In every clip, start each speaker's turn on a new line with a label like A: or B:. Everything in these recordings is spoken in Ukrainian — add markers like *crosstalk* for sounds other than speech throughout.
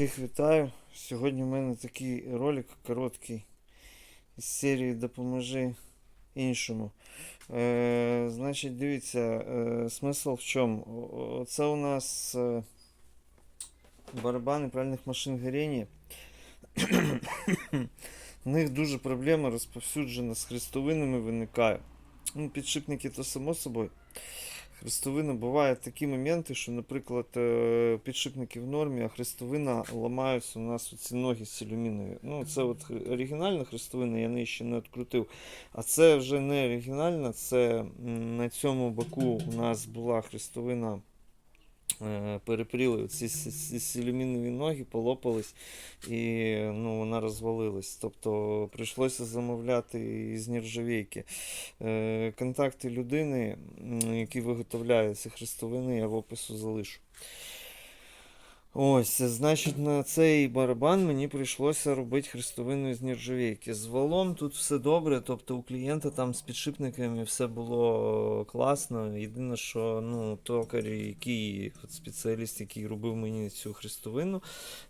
A: Всіх вітаю. Сьогодні в мене такий ролик короткий із серії Допоможи іншому. Е, значить, дивіться, е, смисл в чому? Це у нас е, барабани пральних машин горіння. У них дуже проблема розповсюджена з хрестовинами виникає. Ну, підшипники то само собою. Хрестовина бувають такі моменти, що, наприклад, е, підшипники в нормі, а хрестовина ламаються у нас ці ноги з алюмінові. Ну, це от оригінальна хрестовина, я неї ще не відкрутив. А це вже не оригінальна, це на цьому боку у нас була хрестовина. Е, Перепріли ці сілюмінові ноги, полопались і ну, вона розвалилась. Тобто прийшлося замовляти із нержавійки. Е, Контакти людини, які виготовляють ці хрестовини, я в опису залишу. Ось, значить, на цей барабан мені прийшлося робити хрестовину з нержавійки. З валом тут все добре, тобто у клієнта там з підшипниками все було класно. Єдине, що ну, токар, який от спеціаліст, який робив мені цю хрестовину,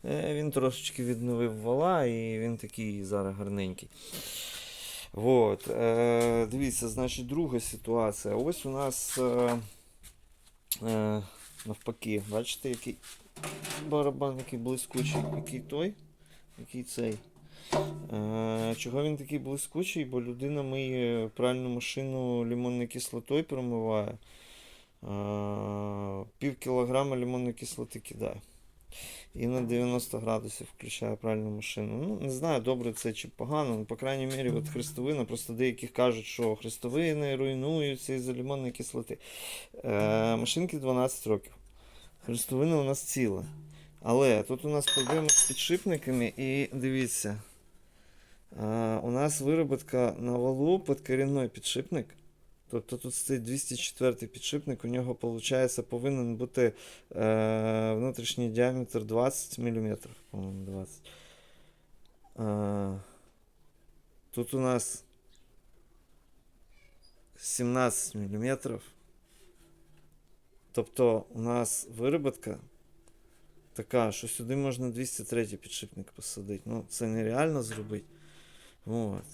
A: е, він трошечки відновив вала і він такий зараз гарненький. Вот. Е, дивіться, значить, друга ситуація. Ось у нас е, е, навпаки, бачите, який барабан, який блискучий, який той, який цей. Е, чого він такий блискучий? Бо людина миє пральну машину лимонною кислотою промиває. Е, пів кілограма лимонної кислоти кидає. І на 90 градусів включає пральну машину. Ну, не знаю, добре це чи погано. Ну, по крайній мірі, от хрестовина, просто деякі кажуть, що хрестовини руйнуються із-за лимонної кислоти. Е, машинки 12 років. Хрестовина у нас ціла. Але тут у нас проблема з підшипниками, і дивіться. е, у нас вироботка на валу під корінний підшипник. Тобто тут стоїть 204 підшипник, у нього виходить, повинен бути е, внутрішній діаметр 20 мм, по-моєму, 20. Е, тут у нас 17 мм. Тобто у нас виробітка така, що сюди можна 203 підшипник посадити. Ну, це нереально зробити. От.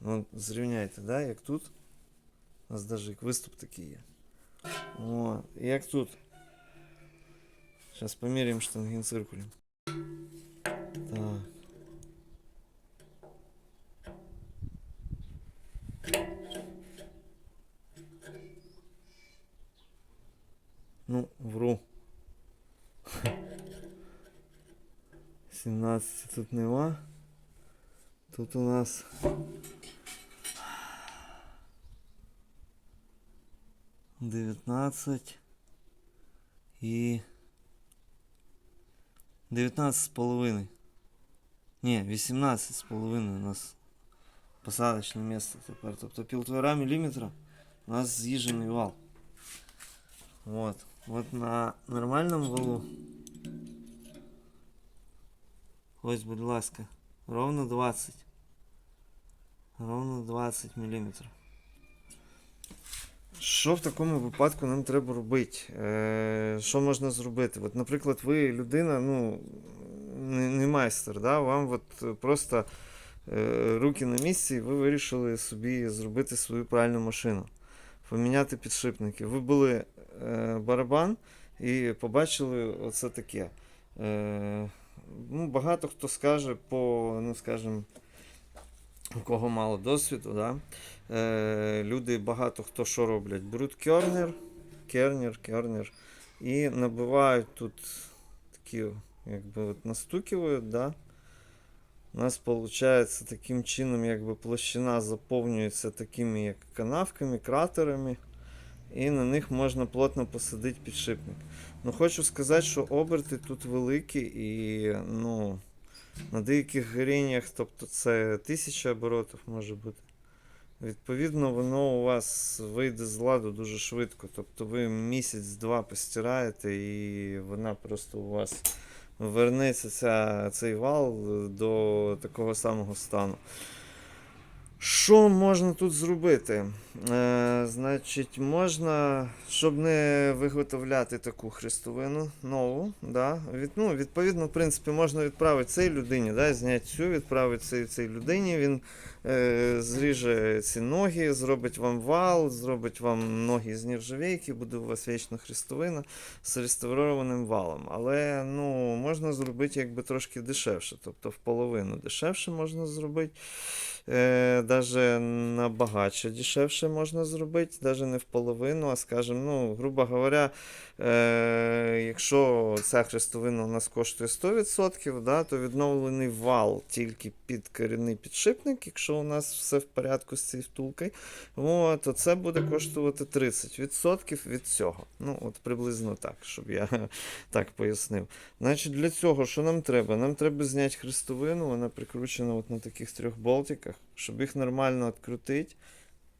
A: Ну, зрівняйте, да, як тут. У нас навіть як виступ такий є. От. Як тут. Зараз поміряємо штангенциркулем. Ну, вру. 17 тут нема. Тут у нас дев'ятнадцять і дев'ятнадцять з половиною. Ні, 18 з половиною у нас посадочне місце тепер. Тобто півтора міліметра у нас з'їжджений вал. Вот. Вот на нормальному валу. Ось, будь ласка, ровно 20. Ровно 20 мм. Що в такому випадку нам треба робити? Е, що можна зробити? От, наприклад, ви людина, ну, не, не майстер, да? вам от просто е, руки на місці, і ви вирішили собі зробити свою пральну машину, поміняти підшипники. Ви були барабан і побачили оце таке. Е, ну, багато хто скаже по, ну скажімо, у кого мало досвіду, да? е, люди багато хто що роблять. Беруть кернер, кернер, кернер і набивають тут такі, якби от настукивають, да? У нас виходить таким чином, якби площина заповнюється такими як канавками, кратерами, і на них можна плотно посадити підшипник. Ну, хочу сказати, що оберти тут великі і ну, на деяких горіннях, тобто це 1000 оборотів може бути. Відповідно, воно у вас вийде з ладу дуже швидко. Тобто ви місяць-два постираєте і вона просто у вас вернеться ця, цей вал до такого самого стану. Що можна тут зробити? Е, значить, можна, щоб не виготовляти таку хрестовину нову, да, від, ну, відповідно, в принципі, можна відправити цій людині, да, зняти цю, відправити цій, цій людині, він е, зріже ці ноги, зробить вам вал, зробить вам ноги з нержавійки, буде у вас вічна хрестовина з реставрованим валом. Але ну, можна зробити якби трошки дешевше, тобто в половину дешевше можна зробити. Е, даже набагатше дешевше можна зробити, даже не в половину, а скажімо, ну, грубо говоря, е, якщо ця хрестовина у нас коштує 100%, да, то відновлений вал тільки під корінний підшипник, якщо у нас все в порядку з цією втулкою, то це буде коштувати 30% від цього. Ну, от приблизно так, щоб я *laughs* так пояснив. Значить, для цього що нам треба? Нам треба зняти хрестовину, вона прикручена от на таких трьох болтиках, щоб їх нормально відкрутити.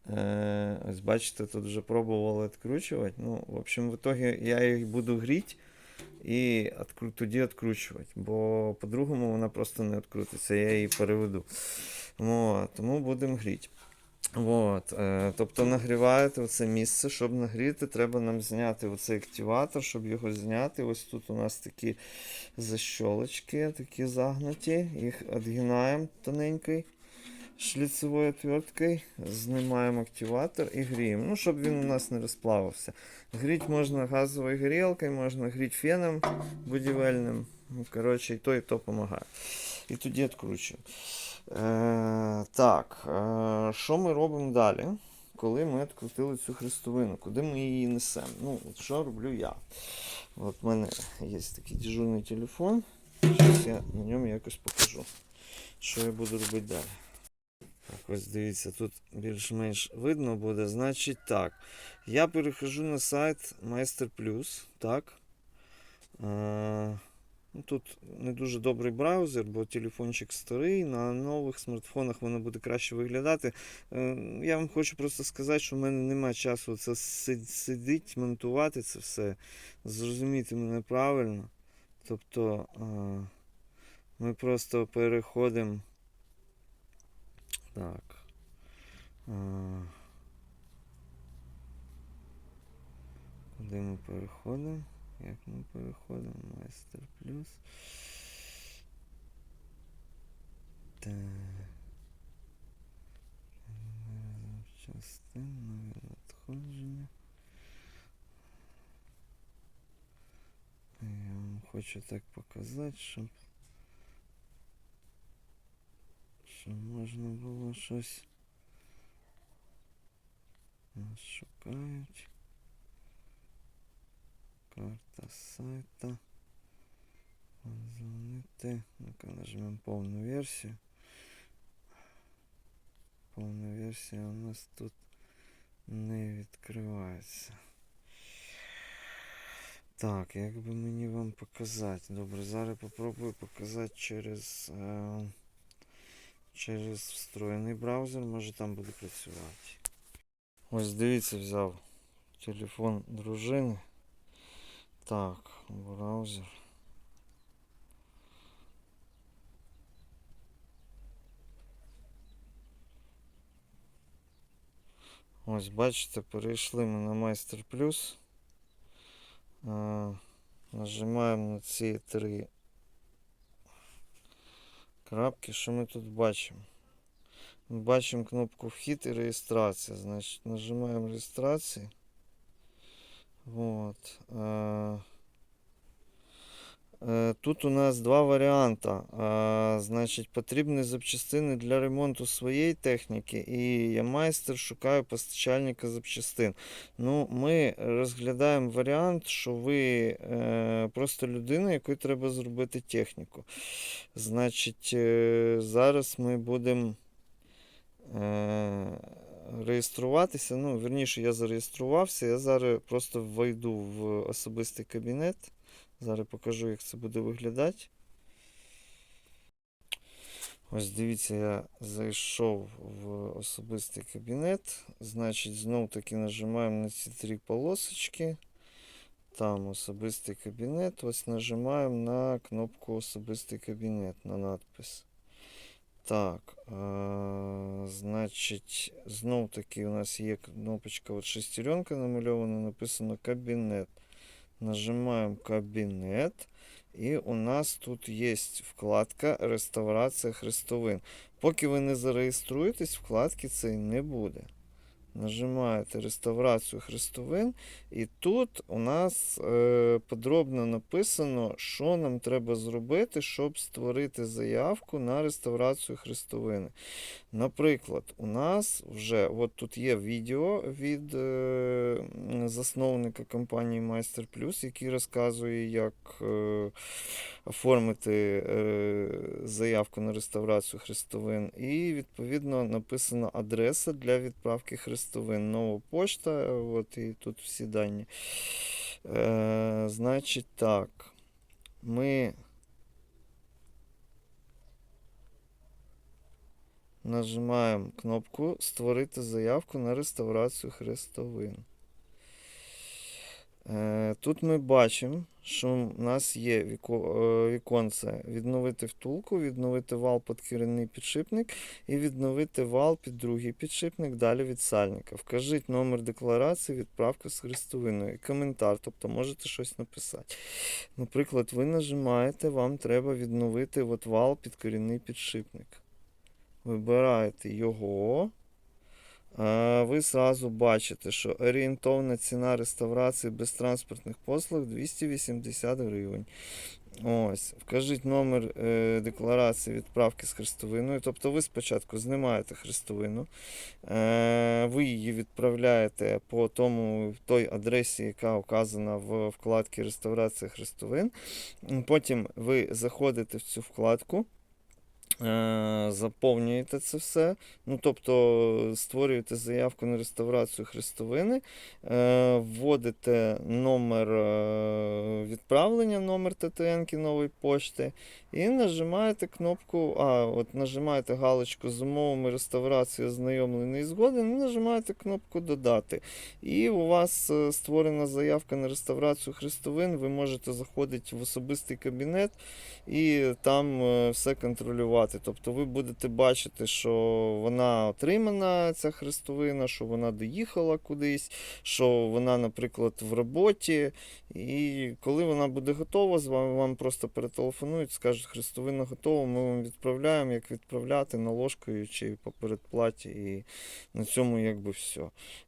A: Е, ось бачите, тут вже пробували відкручувати. Ну, в общем, в итоге я їх буду гріти і откру- тоді відкручувати, бо по-другому вона просто не відкрутиться, я її переведу. От, тому будемо гріти. От, е, тобто нагріваєте оце місце, щоб нагріти, треба нам зняти оцей активатор, щоб його зняти. Ось тут у нас такі защолочки, такі загнуті. Їх відгинаємо тоненькою шліцевою отверткою, знімаємо активатор і гріємо. Ну, щоб він у нас не розплавився. Гріти можна газовою горілкою, можна гріти феном будівельним. Ну, коротше, і то, і то допомагає. І тоді відкручуємо. Е, так, е, що ми робимо далі, коли ми відкрутили цю хрестовину? Куди ми її несемо? Ну, от що роблю я? От в мене є такий дежурний телефон. Зараз я на ньому якось покажу, що я буду робити далі. Так, ось дивіться, тут більш-менш видно буде. Значить так. Я перехожу на сайт Майстер Плюс. Так. Е, Ну, Тут не дуже добрий браузер, бо телефончик старий, на нових смартфонах воно буде краще виглядати. Е, Я вам хочу просто сказати, що в мене немає часу це си- сидить, монтувати це все. Зрозуміти мене правильно. Тобто е, ми просто переходимо. Так. Куди ми переходимо? Як ми переходимо? Майстер плюс. Так. Частин, надходження. Я вам хочу так показати, щоб, щоб можна було щось. Нас шукають. Карта сайта. Позвонити. Ну-ка нажмемо повну версію. Повна версія у нас тут не відкривається. Так, як би мені вам показати? Добре, зараз попробую показати через, е, через встроєний браузер, може там буде працювати. Ось дивіться, взяв телефон дружини. Так, браузер. Ось, бачите, перейшли ми на Майстер Плюс. Нажимаємо на ці три крапки. Що ми тут бачимо? Ми бачимо кнопку Вхід і реєстрація. Значить, нажимаємо реєстрацію. Вот. Е, Тут у нас два варіанти. Е, Значить, потрібні запчастини для ремонту своєї техніки, і я майстер шукаю постачальника запчастин. Ну, ми розглядаємо варіант, що ви е, просто людина, якої треба зробити техніку. Значить, зараз ми будемо реєструватися. Ну, верніше, я зареєструвався. Я зараз просто войду в особистий кабінет. Зараз покажу, як це буде виглядати. Ось дивіться, я зайшов в особистий кабінет. Значить, знов таки нажимаємо на ці три полосочки. Там особистий кабінет. Ось нажимаємо на кнопку особистий кабінет на надпис. Так, е, значить, знов таки у нас є кнопочка от шестеренка намальована, написано кабінет. Нажимаємо кабінет. І у нас тут є вкладка Реставрація хрестовин. Поки ви не зареєструєтесь, вкладки цієї не буде. Нажимаєте реставрацію хрестовин, і тут у нас е, подробно написано, що нам треба зробити, щоб створити заявку на реставрацію хрестовини. Наприклад, у нас вже от тут є відео від е, засновника компанії Майстер Плюс, який розказує, як е, оформити е, заявку на реставрацію хрестовин. І відповідно написана адреса для відправки хрестовин. Нова пошта, е, от і тут всі дані. Е, значить так, ми нажимаємо кнопку Створити заявку на реставрацію хрестовин. Е, Тут ми бачимо, що в нас є е, віконце відновити втулку, відновити вал під керівний підшипник і відновити вал під другий підшипник, далі від сальника. Вкажіть номер декларації відправки з хрестовиною і коментар, тобто можете щось написати. Наприклад, ви нажимаєте, вам треба відновити от вал під корінний підшипник. Вибираєте його. Ви зразу бачите, що орієнтовна ціна реставрації без транспортних послуг 280 гривень. Ось, вкажіть номер е, декларації відправки з хрестовиною. Тобто ви спочатку знімаєте хрестовину, е, ви її відправляєте по тому, той адресі, яка указана в вкладці реставрація хрестовин. Потім ви заходите в цю вкладку. Е, Заповнюєте це все, ну тобто створюєте заявку на реставрацію хрестовини, е, вводите номер е, відправлення, номер ТТН нової пошти, і нажимаєте кнопку, а, от нажимаєте галочку з умовами реставрації ознайомлений і згоден, і нажимаєте кнопку Додати. І у вас е, створена заявка на реставрацію хрестовин. Ви можете заходити в особистий кабінет і там е, все контролювати. Тобто ви будете бачити, що вона отримана, ця хрестовина, що вона доїхала кудись, що вона, наприклад, в роботі. І коли вона буде готова, з вами вам просто перетелефонують, скажуть, хрестовина готова, ми вам відправляємо, як відправляти наложкою чи по передплаті. І на цьому якби все.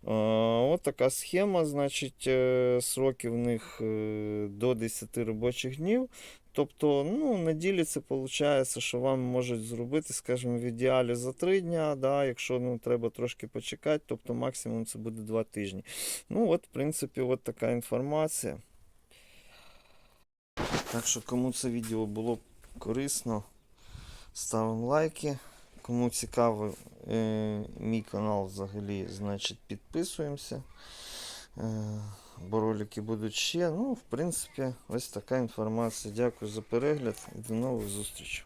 A: От така схема, значить, е, сроки в них е, до 10 робочих днів. Тобто, ну, на ділі це виходить, що вам можуть зробити, скажімо, в ідеалі за 3 дня, да, якщо ну, треба трошки почекати, тобто максимум це буде 2 тижні. Ну, от, в принципі, от така інформація. Так що, кому це відео було корисно, ставимо лайки. Кому цікаво е, мій канал взагалі, значить підписуємося. Е, бо ролики будуть ще. Ну, в принципі, ось така інформація. Дякую за перегляд і до нових зустрічей.